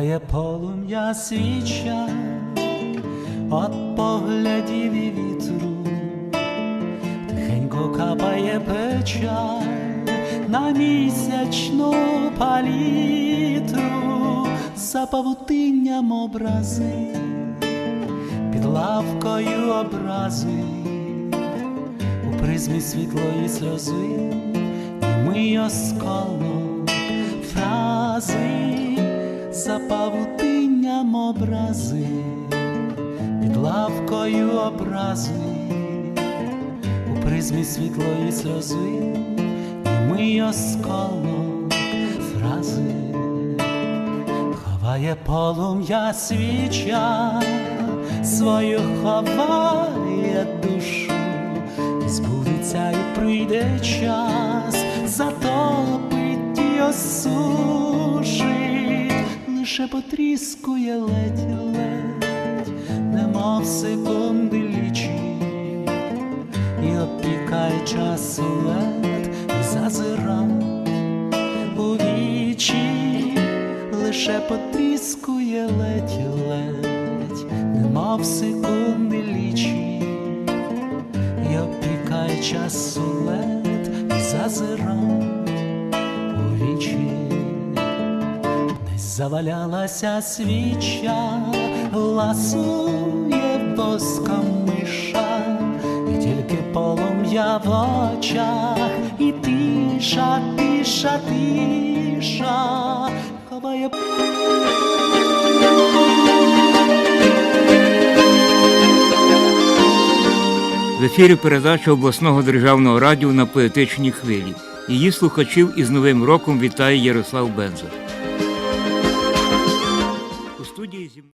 Ховає полум'я свіча от поглядів і вітру, тихенько капає печаль на місячну палітру, за павутинням образи, під лавкою образи, у призмі світлої сльози, ми осколок фрази, за павутинням образи, під лавкою образи, у призмі світлої сльози, ми осколок фрази, ховає полум'я свіча, свою ховає душу, і збудеться, і прийде час, затопить і осушить, лише потріскує ледь-ледь, немов секунди лічить, і опікає часу лед, і зазира у вічі, лише потріскує ледь-ледь, немов секунди лічить, і опікає часу лед, і зазира завалялася свіча, ласує воском миша, і тільки полум'я в очах, і тиша, тиша, тиша, ховає. В ефірі передача обласного державного радіо на поетичній хвилі. Її слухачів із Новим роком вітає Ярослав Бенза. Студії зі